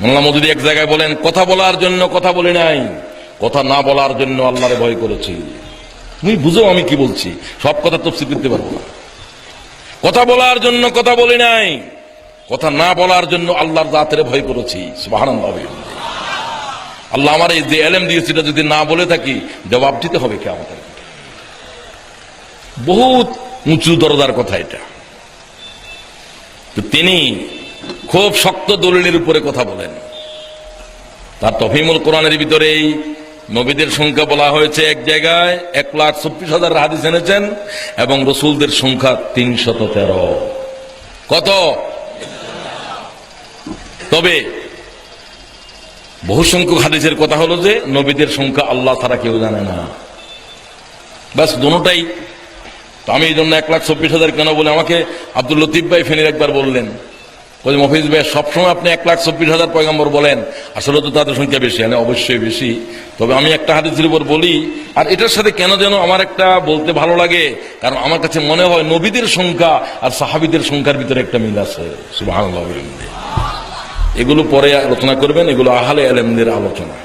মোল্লা মদুদি এক জায়গায় বলেন, কথা বলার জন্য কথা বলি নাই। কথা না বলার জন্য আল্লাহরে ভয় করেছি। তুমি বুঝো আমি কি বলছি। সব কথা তফসিল করতে পারব না। কথা বলার জন্য কথা বলি নাই। কথা না বলার জন্য আল্লাহর জাতের ভয় করেছি। আল্লাহ আমার এই যে এলেম দিয়েছে, এটা যদি না বলে থাকি, জবাব দিতে হবে কে আমাদের? বহুত উঁচু দরদার কথা এটা। তো তিনি খুব শক্ত দলিলের উপরে কথা বলেন। তার তফিমুল কোরআনের ভিতরেই নবীদের সংখ্যা বলা হয়েছে এক জায়গায় এক লাখ চব্বিশ হাজার হাদিস এনেছেন এবং রসুলদের সংখ্যা তিনশত তেরো। কত? তবে বহু সংখ্যক হাদিসের কথা হলো যে নবীদের সংখ্যা আল্লাহ ছাড়া কেউ জানে না। ব্যাস দুটাই তো আমি এই জন্য এক লাখ চব্বিশ হাজার কেন বলে আমাকে আব্দুল লতিফ ভাই ফেনের একবার বললেন। বলছে মফিজ ভাই, সবসময় আপনি এক লাখ চব্বিশ হাজার পয়গাম্বর বলেন। আসলে তো তাদের সংখ্যা বেশি হ্যাঁ অবশ্যই বেশি। তবে আমি একটা হাদিসের উপর বলি, আর এটার সাথে কেন যেন আমার একটা বলতে ভালো লাগে, কারণ আমার কাছে মনে হয় নবীদের সংখ্যা আর সাহাবিদের সংখ্যার ভিতরে একটা মিল আছে। সুবাহ এগুলো পরে আলোচনা করবেন, এগুলো আহালে আলেমদের আলোচনা।